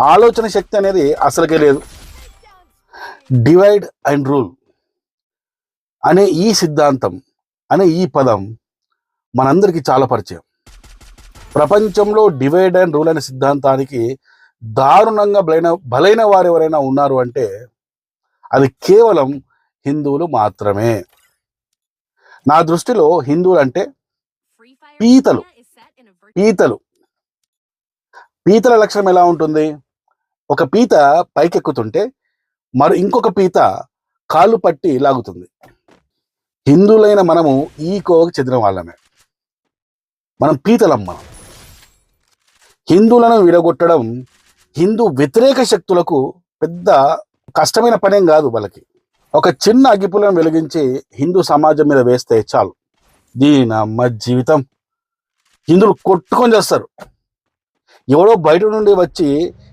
ఆలోచన శక్తి అనేది అసలుకే లేదు. డివైడ్ అండ్ రూల్ అనే ఈ సిద్ధాంతం అనే ఈ పదం మనందరికీ చాలా పరిచయం. ప్రపంచంలో డివైడ్ అండ్ రూల్ అనే సిద్ధాంతానికి దారుణంగా బలైన బలైన వారు ఎవరైనా ఉన్నారు అంటే అది కేవలం హిందువులు మాత్రమే. నా దృష్టిలో హిందువులు అంటే పీతలు. పీతలు. పీతల లక్షణం ఎలా ఉంటుంది? ఒక పీత పైకెక్కుతుంటే మరి ఇంకొక పీత కాళ్ళు పట్టి లాగుతుంది. హిందువులైన మనము ఈ కోవకు చెందిన వాళ్ళమే. మనం పీతలం మనం. హిందువులను విడగొట్టడం హిందూ వ్యతిరేక శక్తులకు పెద్ద కష్టమైన పనేం కాదు వాళ్ళకి. ఒక చిన్న అగ్గిపులను వెలిగించి హిందూ సమాజం మీద వేస్తే చాలు. దీని అమ్మ జీవితం హిందువులు కొట్టుకొని చేస్తారు. ఎవడో బయట నుండి వచ్చి